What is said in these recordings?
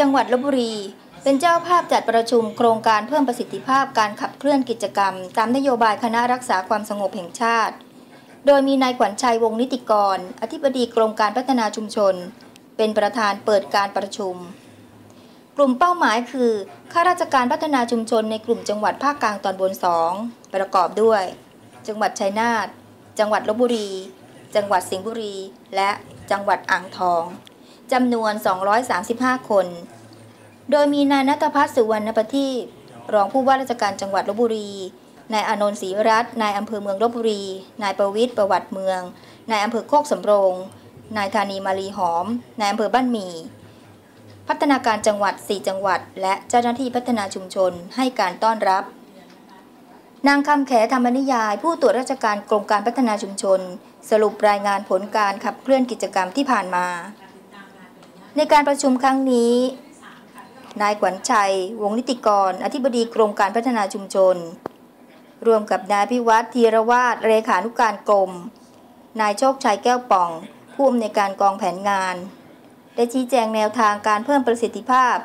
จังหวัดลบบุรี เป็นเจ้าภาพจัดประชุมโครงการเพิ่มประสิทธิภาพการขับเคลื่อนกิจกรรม ตามนโยบายคณะรักษาความสงบแห่งชาติ โดยมีนายขวัญชัยวงนิติกร อธิบดีกรมการพัฒนาชุมชน เป็นประธานเปิดการประชุม กลุ่มเป้าหมายคือข้าราชการพัฒนาชุมชนในกลุ่มจังหวัดภาคกลางตอนบนสองประกอบด้วย จังหวัดชัยนาทจังหวัดลบบุรี จังหวัดสิงห์บุรี และจังหวัดอ่างทอง จำนวน 235 คน โดยมีนายนัทพัฒน์สุวรรณประทีปรองผู้ว่าราชการจังหวัดลบบุรี นายอนนท์ศรีรัตน์นายอำเภอเมืองลบบุรี นายประวิทย์ประวัติเมือง นายอำเภอโคกสำโรง นายธานีมาลีหอม นายอำเภอบ้านหมี่ พัฒนาการจังหวัด 4 จังหวัด และเจ้าหน้าที่พัฒนาชุมชนให้การต้อนรับ นางคำแขธรรมนิยาย ผู้ตรวจราชการกรมการพัฒนาชุมชน สรุปรายงานผลการขับเคลื่อนกิจกรรมที่ผ่านมา ในการประชุมครั้งนี้ นายขวัญชัย วงนิติกร อธิบดีกรมการพัฒนาชุมชน รวมกับนายพิวัตรธีรวาดเลขานุการกรม นายโชคชัยแก้วป่อง ผู้อำนวยการกองแผนงาน ได้ชี้แจงแนวทางการเพิ่มประสิทธิภาพ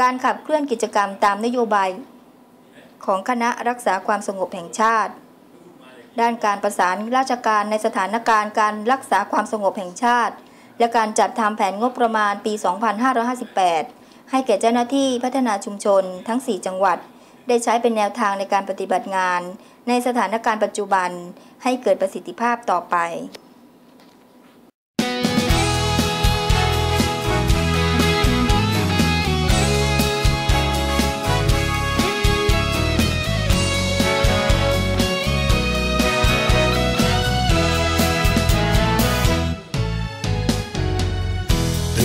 การขับเคลื่อนกิจกรรมตามนโยบาย ของคณะรักษาความสงบแห่งชาติ ด้านการประสานราชการในสถานการณ์การรักษาความสงบแห่งชาติ และการจัดทำแผนงบประมาณปี 2558 ให้แก่เจ้าหน้าที่พัฒนาชุมชนทั้ง 4 จังหวัด ได้ใช้เป็นแนวทางในการปฏิบัติงาน ในสถานการณ์ปัจจุบันให้เกิดประสิทธิภาพต่อไป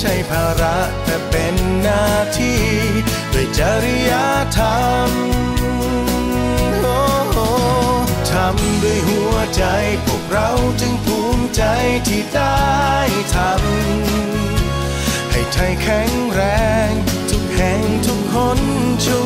ใช่ภาระแต่เป็นหน้าที่ด้วยจริยธรรมทำด้วยหัวใจพวกเราจึงภูมิใจที่ได้ทำให้ไทยแข็งแรง ทุกแห่งทุกคนช่